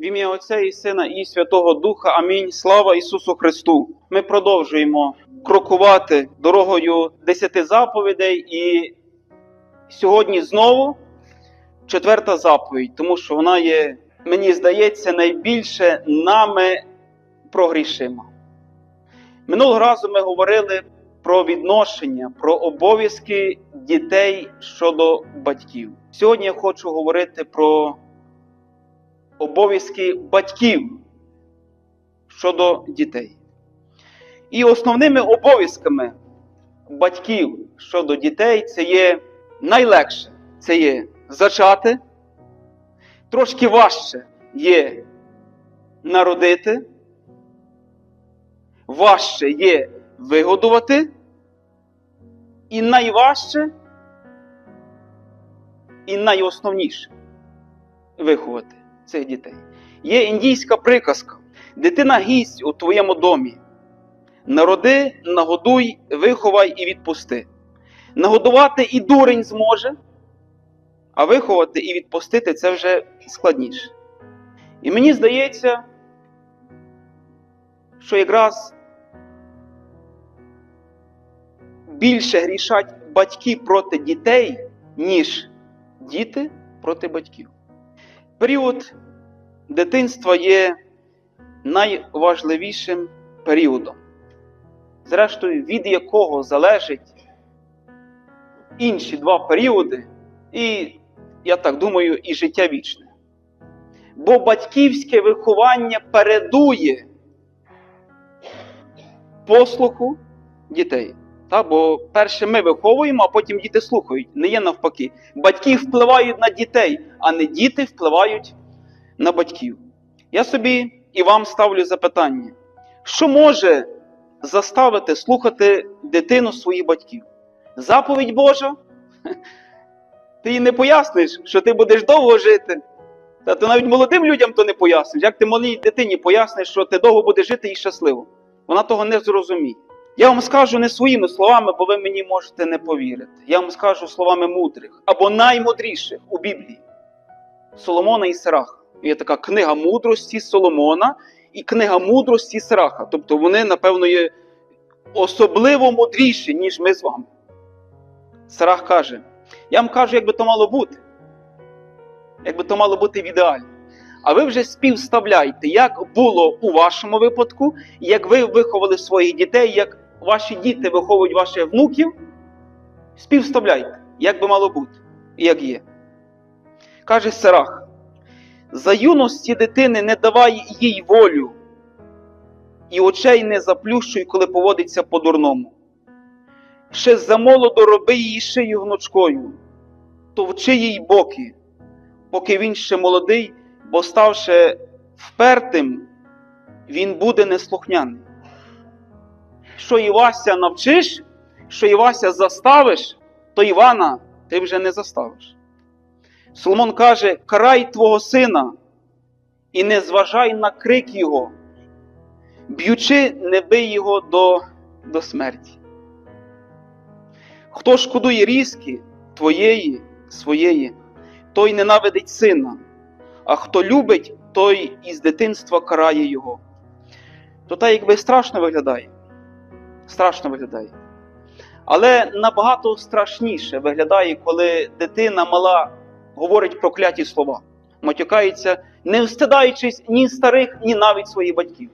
В ім'я Отця і Сина і Святого Духа. Амінь. Слава Ісусу Христу! Ми продовжуємо крокувати дорогою десяти заповідей, і сьогодні знову четверта заповідь, тому що вона є, мені здається, найбільше нами прогрішима. Минулого разу ми говорили про відношення, про обов'язки дітей щодо батьків. Сьогодні я хочу говорити про обов'язки батьків щодо дітей. І основними обов'язками батьків щодо дітей це є найлегше це є зачати, трошки важче є народити, важче є вигодувати, і найважче, і найосновніше виховати цих дітей. Є індійська приказка: дитина гість у твоєму домі. Народи, нагодуй, виховай і відпусти. Нагодувати і дурень зможе, а виховати і відпустити це вже складніше. І мені здається, що якраз більше грішать батьки проти дітей, ніж діти проти батьків. Період дитинства є найважливішим періодом, зрештою, від якого залежать інші два періоди, і, я так думаю, і життя вічне. Бо батьківське виховання передує послуху дітей. Та, бо перше ми виховуємо, а потім діти слухають. Не є навпаки. Батьки впливають на дітей, а не діти впливають на батьків. Я собі і вам ставлю запитання: що може заставити слухати дитину своїх батьків? Заповідь Божа? Ти їй не поясниш, що ти будеш довго жити. Та ти навіть молодим людям то не поясниш. Як ти малій дитині поясниш, що ти довго будеш жити і щасливо? Вона того не зрозуміє. Я вам скажу не своїми словами, бо ви мені можете не повірити. Я вам скажу словами мудрих або наймудріших у Біблії Соломона і Сираха. Є така книга мудрості Соломона і книга мудрості Сираха. Тобто вони, напевно, є особливо мудріші, ніж ми з вами. Сарах каже: я вам кажу, як би то мало бути. Як би то мало бути в ідеалі. А ви вже співставляйте, як було у вашому випадку, як ви виховали своїх дітей, як ваші діти виховують ваших внуків. Співставляйте, як би мало бути, як є. Каже Сарах: за юності дитини не давай їй волю, і очей не заплющуй, коли поводиться по-дурному. Ще замолодо роби її шию гнучкою, товчи їй боки, поки він ще молодий, бо ставши впертим, він буде неслухняний. Що Івася навчиш, що Івася заставиш, то Івана ти вже не заставиш. Соломон каже: карай твого сина і не зважай на крик його, б'ючи, не бий його до, до смерті. Хто шкодує різки твоєї, своєї, той ненавидить сина, а хто любить, той із дитинства карає його. То так якби страшно виглядає. Страшно виглядає. Але набагато страшніше виглядає, коли дитина мала говорить прокляті слова, матюкається, не встидаючись ні старих, ні навіть своїх батьків.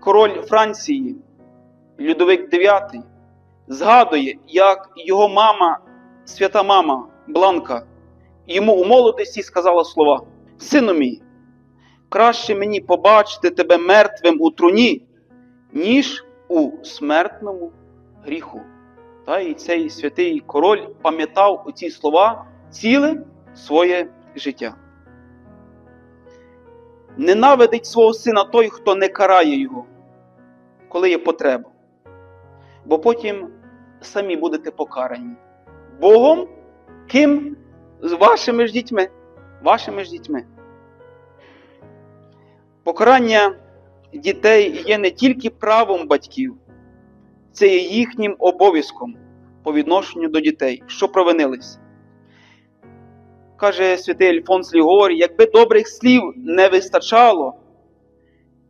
Король Франції, Людовик IX, згадує, як його мама, свята мама Бланка, йому у молодості сказала слова: Сину мій, краще мені побачити тебе мертвим у труні, ніж у смертному гріху. Та і цей святий король пам'ятав оці слова ціле своє життя. Ненавидить свого сина той, хто не карає його, коли є потреба. Бо потім самі будете покарані. Богом, ким? З вашими ж дітьми. Вашими ж дітьми. Покарання дітей є не тільки правом батьків, це є їхнім обов'язком по відношенню до дітей, що провинились. Каже святий Альфонс Лігорій, якби добрих слів не вистачало,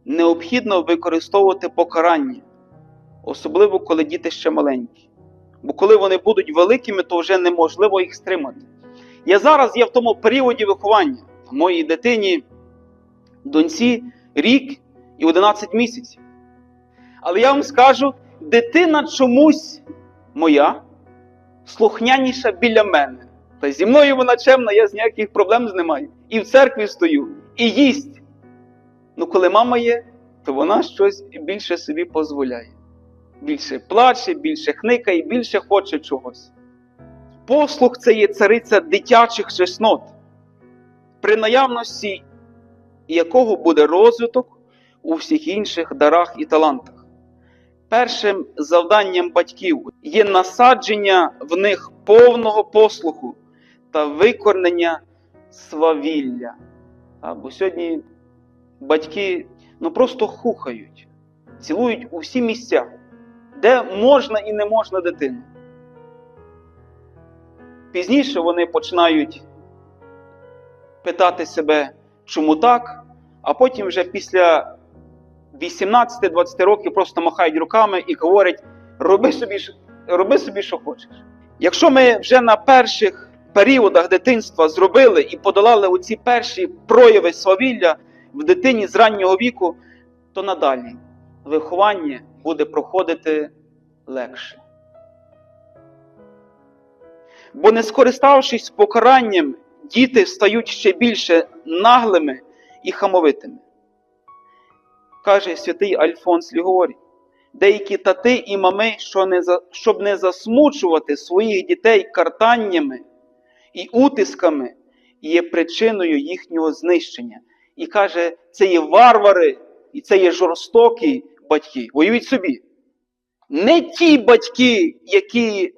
необхідно використовувати покарання, особливо коли діти ще маленькі. Бо коли вони будуть великими, то вже неможливо їх стримати. Я зараз є в тому періоді виховання. Моїй дитині, доньці, рік і 11 місяців. Але я вам скажу, дитина чомусь моя слухняніша біля мене. Та зі мною вона чемна, я з ніяких проблем не маю. І в церкві стою, і їсть. Ну, коли мама є, то вона щось більше собі дозволяє. Більше плаче, більше хникає, більше хоче чогось. Послух це є цариця дитячих чеснот, при наявності якого буде розвиток у всіх інших дарах і талантах. Першим завданням батьків є насадження в них повного послуху та викорнення свавілля. Бо сьогодні батьки ну, просто хухають, цілують у всі місця, де можна і не можна дитину. Пізніше вони починають питати себе, чому так, а потім вже після 18-20 років просто махають руками і говорять: роби собі, роби собі, що хочеш. Якщо ми вже на перших періодах дитинства зробили і подолали оці перші прояви свавілля в дитині з раннього віку, то надалі виховання буде проходити легше. Бо не скориставшись покаранням, діти стають ще більше наглими і хамовитими. Каже святий Альфонс Лігорій, деякі тати і мами, що не за, щоб не засмучувати своїх дітей картаннями і утисками, є причиною їхнього знищення. І каже, це є варвари, і це є жорстокі батьки. Уявіть собі, не ті батьки, які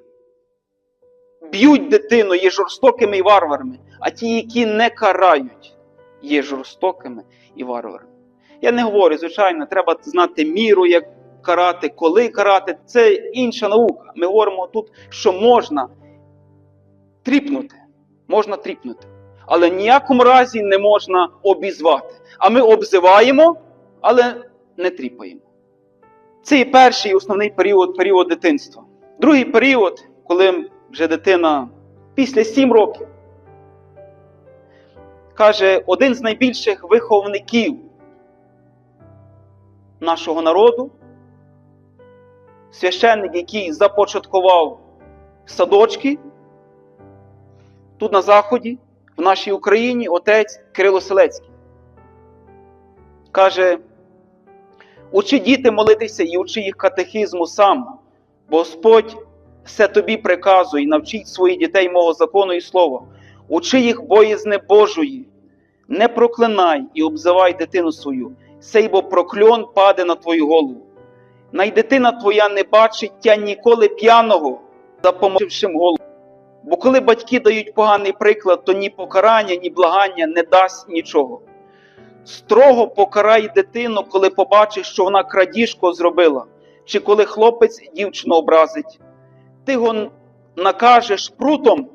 б'ють дитину, є жорстокими і варварами, а ті, які не карають, є жорстокими і варварами. Я не говорю, звичайно, треба знати міру, як карати, коли карати. Це інша наука. Ми говоримо тут, що можна тріпнути. Можна тріпнути. Але ніякому разі не можна обізвати. А ми обзиваємо, але не тріпаємо. Це і перший основний період, період дитинства. Другий період, коли вже дитина після 7 років, каже, один з найбільших виховників нашого народу, священник, який започаткував садочки тут на Заході, в нашій Україні, отець Кирило Селецький. Каже, учи діти молитися і учи їх катехизму сам, бо Господь все тобі приказує, навчіть своїх дітей мого закону і слова, учи їх боязни Божої, не проклинай і обзивай дитину свою, сей бо прокльон паде на твою голову. Най дитина твоя не бачить тя ніколи п'яного, запоможившим голову. Бо коли батьки дають поганий приклад, то ні покарання, ні благання не дасть нічого. Строго покарай дитину, коли побачиш, що вона крадіжко зробила, чи коли хлопець дівчину образить. Ти його накажеш прутом,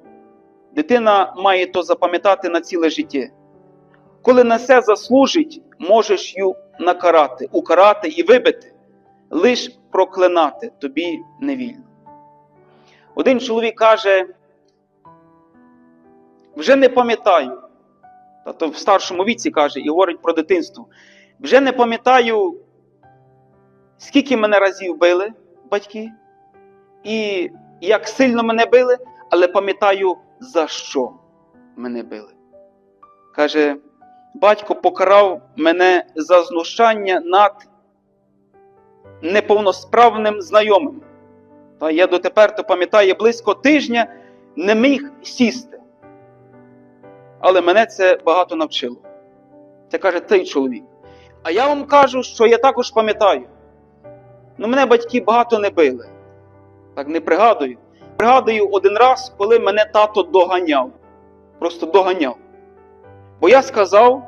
дитина має то запам'ятати на ціле життя. Коли на все заслужить, можеш ю накарати, укарати і вибити, лиш проклинати тобі не вільно. Один чоловік каже, вже не пам'ятаю, тобто в старшому віці каже і говорить про дитинство. Вже не пам'ятаю, скільки мене разів били батьки, і як сильно мене били, але пам'ятаю, за що мене били. Каже, батько покарав мене за знущання над неповносправним знайомим. Та я дотепер то пам'ятаю, близько тижня не міг сісти. Але мене це багато навчило. Це каже цей чоловік. А я вам кажу, що я також пам'ятаю. Ну, мене батьки багато не били. Так не пригадую. Пригадую один раз, коли мене тато доганяв. Просто доганяв. Бо я сказав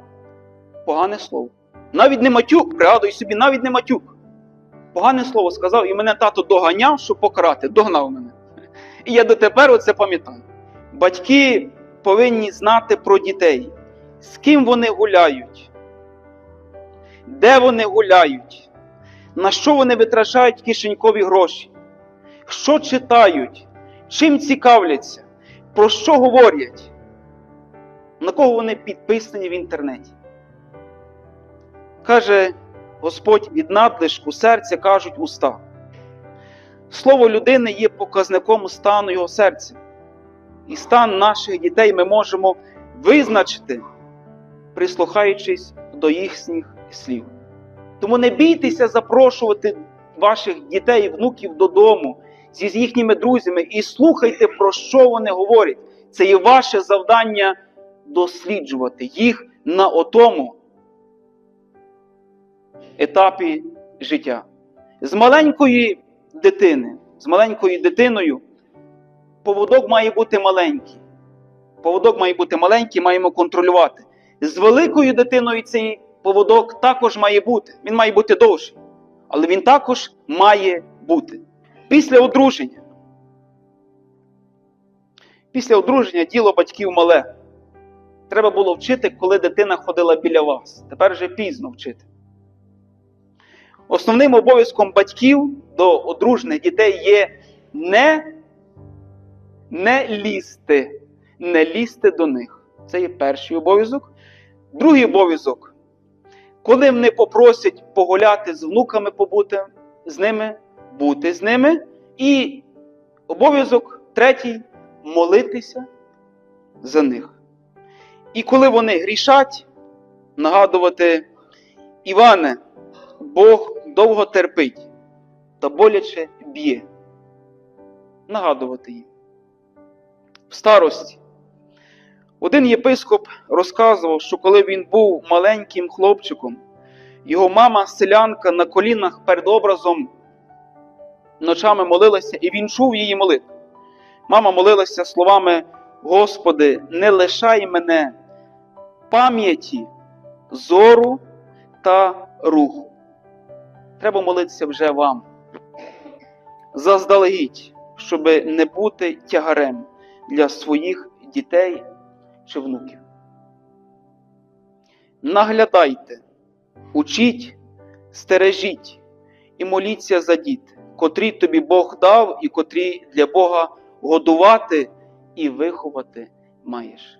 погане слово. Навіть не матюк, пригадую собі, навіть не матюк. Погане слово сказав, і мене тато доганяв, щоб покарати, догнав мене. І я дотепер оце пам'ятаю. Батьки повинні знати про дітей, з ким вони гуляють, де вони гуляють, на що вони витрачають кишенькові гроші, що читають, чим цікавляться, про що говорять, на кого вони підписані в інтернеті. Каже Господь від надлишку серця кажуть уста. Слово людини є показником стану його серця. І стан наших дітей ми можемо визначити, прислухаючись до їхніх слів. Тому не бійтеся запрошувати ваших дітей і внуків додому зі їхніми друзями і слухайте, про що вони говорять. Це є ваше завдання досліджувати їх на отому етапі життя. З маленької дитини, з маленькою дитиною поводок має бути маленький. Поводок має бути маленький, маємо контролювати. З великою дитиною цей поводок також має бути. Він має бути довший. Але він також має бути. Після одруження. Після одруження діло батьків мале. Треба було вчити, коли дитина ходила біля вас. Тепер вже пізно вчити. Основним обов'язком батьків до одружених дітей є не, не лізти, не лізти до них. Це є перший обов'язок. Другий обов'язок, коли вони попросять погуляти з внуками, побути з ними, бути з ними. І обов'язок третій молитися за них. І коли вони грішать, нагадувати Іване, Бог довго терпить та боляче б'є. Нагадувати їм. В старості. Один єпископ розказував, що коли він був маленьким хлопчиком, його мама селянка на колінах перед образом ночами молилася, і він чув її молитву. Мама молилася словами: Господи, не лишай мене пам'яті, зору та руху. Треба молитися вже вам. Заздалегідь, щоб не бути тягарем для своїх дітей чи внуків. Наглядайте, учіть, стережіть і моліться за діти, котрі тобі Бог дав і котрі для Бога годувати і виховати маєш.